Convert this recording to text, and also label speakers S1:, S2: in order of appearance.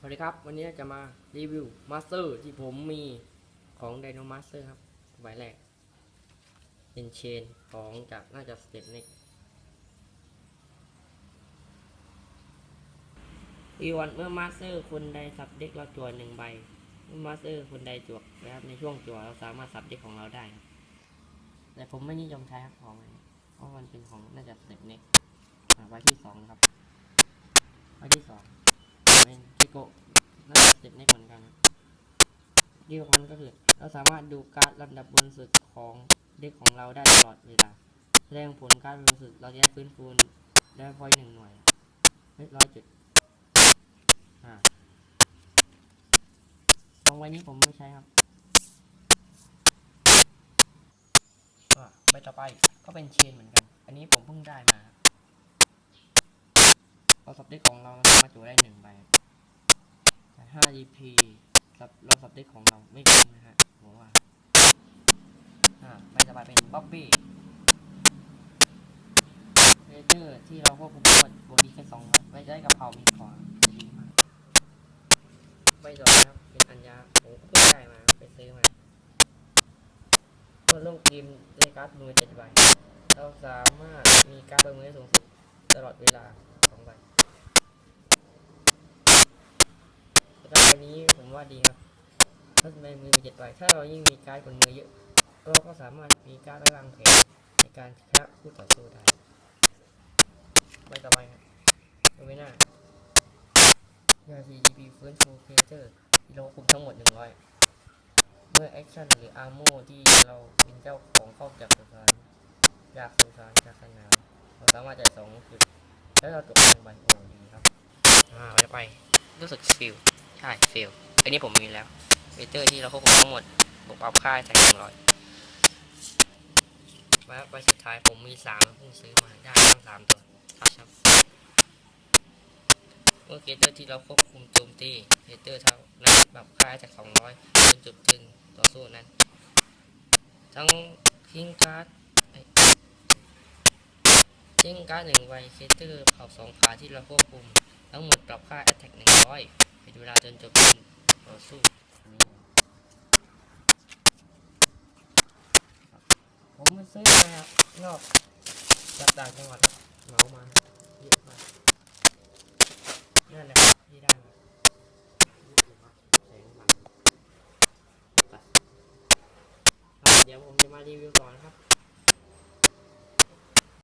S1: สวัสดีครับ วันนี้จะมารีวิวมาสเตอร์ที่ผมมีของ Dino Master ครับใบแรกเป็นเชนของจากน่าจะสเต็ปเน็กอีวันเมื่อมาสเตอร์คนใดสับเด็กเราจั่วหนึ่งใบเมื่อมาสเตอร์คนใดจั่วนะครับในช่วงจั่วเราสามารถสับเด็กของเราได้ครับแต่ผมไม่นิยมใช้ครับของนี้เพราะมันเป็นของน่าจะสเต็ปเน็กอ่าใบที่สองครับใบที่สอง น่าจะเหมือนกันดีกว่ามันก็คือ เราสามารถดูการ์ดลำดับบนสุดของเด็กของเราได้ตลอดเวลาแสดงผลการ์ดบนสุดเราจะได้ฟื้นฟูได้พอยหนึ่งหน่วยเฮ้ยร้อยจุดอ่าสองใบนี้ผมไม่ใช้ครับอ่าใบต่อไปก็เป็นเชนเหมือนกัน อันนี้ผมเพิ่งได้มาเราสับเด็กของเราเราสามารถจูได้หนึ่งใบ 5 EP สับเราสับเด็กของเราไม่คุ้มนะฮะผมว่าอ่าใบต่อไปเป็นบ๊อบบี้เรเจอร์ที่เราควบคุมหมดบวกอีกแค่สองใบจะได้กระเพรามีขอจะดีมากใบต่อไปครับ เป็นอัญญาผมก็เพิ่งได้มาไปซื้อมาเมื่อลงเกมได้การ์ดมือเจ็ดใบเราสามารถมีการ์ดเมือสูงสุดตลอดเวลาสองใบ สำหรับใบนี้ผม ว่าดีครับถ้าเป็นมือมีเจ็ดใบถ้าเรายิ่งมีการ์ดบนมือเยอะเราก็สามารถมีการ์ดไว้วางแผนในการชนะคู่ต่อสู้ได้ใบต่อไปครับดูไม่น่ายาที GP ฟื้นฟูเคเจอร์ที่เราคุมทั้งหมด 100 เมื่อแอคชั่นหรืออาร์โมที่เราเป็นเจ้าของเข้าจากสุสานจากสุสานจากสนามเราสามารถจ่ายสองจุด แล้วเราตกหนึ่งใบโอ้ดีครับ อ่าไปไปรู้สึกฟิลใช่ฟิล อันนี้ผมมีแล้วเวเตอร์ที่เราควบคุมทั้งหมดบวกปรับค่าแท็กหนึ่งร้อยแล้วใบสุดท้ายผมมีสามเพิ่งซื้อมาได้ทั้งสามตัวทัชครับเมื่อเกเตอร์ที่เราควบคุมโจมตีเกเตอร์เท่านั้นปรับค่าแท็กสองร้อยจนจุดถึงต่อสู้นั้น ทั้งทิ้งการ์ดทิ้งการ์ดหนึ่งใบเคเตอร์เผาสองขาที่เราควบคุมทั้งหมดปรับค่า attack หนึ่งร้อยเป็นเวลาจนจบการ ต่อสู้นี่ผมมาซื้อมาครับนอกจากต่างจังหวัดเหมามาเยอะมากนั่นแหละที่ได้มาเดี๋ยวผมจะมารีวิวต่อนะครับ